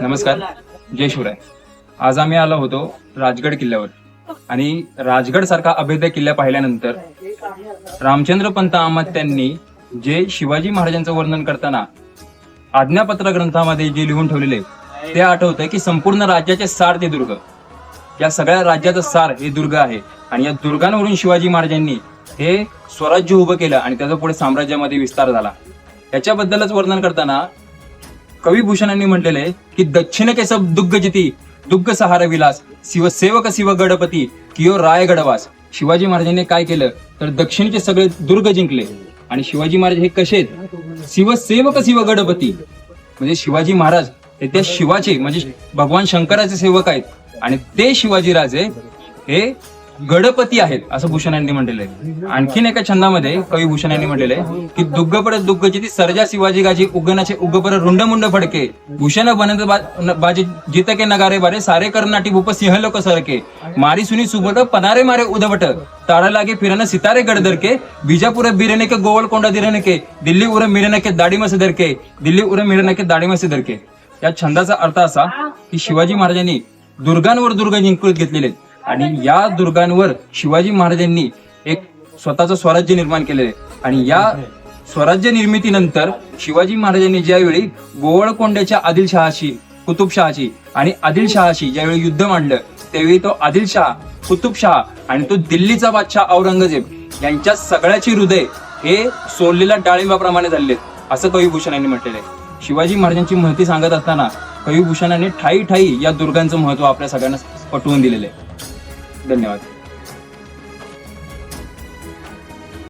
नमस्कार. जय शिवराय. आज आम्ही आलो होतो राजगड किल्ल्यावर. आणि राजगड सारखा अभेद्य किल्ला पाहिल्यानंतर रामचंद्र पंत अमात्यांनी जे शिवाजी महाराजांचं वर्णन करताना आज्ञापत्र ग्रंथामध्ये जे लिहून ठेवलेले ते आठवतंय की संपूर्ण राज्याचे सार ते दुर्ग. या सगळ्या राज्याचं सार हे दुर्ग आहे. आणि या दुर्गांवरून शिवाजी महाराजांनी हे स्वराज्य उभं केलं आणि त्याचा पुढे साम्राज्यामध्ये विस्तार झाला. याच्याबद्दलच वर्णन करताना कविभूषणांनी म्हटलेलं आहे की दक्षिण केस दुग्ग जिती दुग्ग सहार विलास शिवसेवक शिव गडपती कियो राय गडवास. शिवाजी महाराजांनी काय केलं? तर दक्षिणचे सगळे दुर्ग जिंकले. आणि शिवाजी महाराज हे कसे आहेत? शिवसेवक शिव गडपती म्हणजे शिवाजी महाराज हे त्या शिवाचे म्हणजे भगवान शंकराचे सेवक आहेत. आणि ते शिवाजी राजे हे गडपती आहेत असं भूषणांनी म्हटलेलं आहे आणखीन एका छंदामध्ये कवी भूषणांनी म्हटलेलं आहे की दुग्ग परत दुग्ग जिती सर्जा शिवाजी गाजी उगनाचे उग पर रुंड मुंड फडके भूषण बनत बाजी जितके नगारे बारे सारे कर्नाटी भूप सिंह लोक सरके मारी सुनी सुबट पनारे मारे उदवट तारा लागे फिरन सितारे गडदर के बिजापुर बिरने के गोवल कोंडा दिरने के दिल्ली उर मिरने के दाढी मसे दरके दिल्ली उर मिरने के दाढी मसे दरके या छंदाचा अर्थ असा की शिवाजी महाराजांनी दुर्गांवर दुर्ग जिंकून घेतलेले आहेत. आणि या दुर्गांवर शिवाजी महाराजांनी एक स्वतःचं स्वराज्य निर्माण केलेलं आहे. आणि या स्वराज्य निर्मितीनंतर शिवाजी महाराजांनी ज्यावेळी गोवळकोंड्याच्या आदिलशहाशी कुतुबशहाशी आणि आदिलशहाशी ज्यावेळी युद्ध मांडलं त्यावेळी तो आदिलशाह कुतुबशाह आणि तो दिल्लीचा बादशाह औरंगजेब यांच्या सगळ्याची हृदय हे सोललेल्या डाळिंबाप्रमाणे झाले असं असं कविभूषणांनी म्हटलेलं आहे. शिवाजी महाराजांची महती सांगत असताना कविभूषणाने ठाई ठाई या दुर्गांचं महत्त्व आपल्या सगळ्यांना पटवून दिलेलं आहे. धन्यवाद.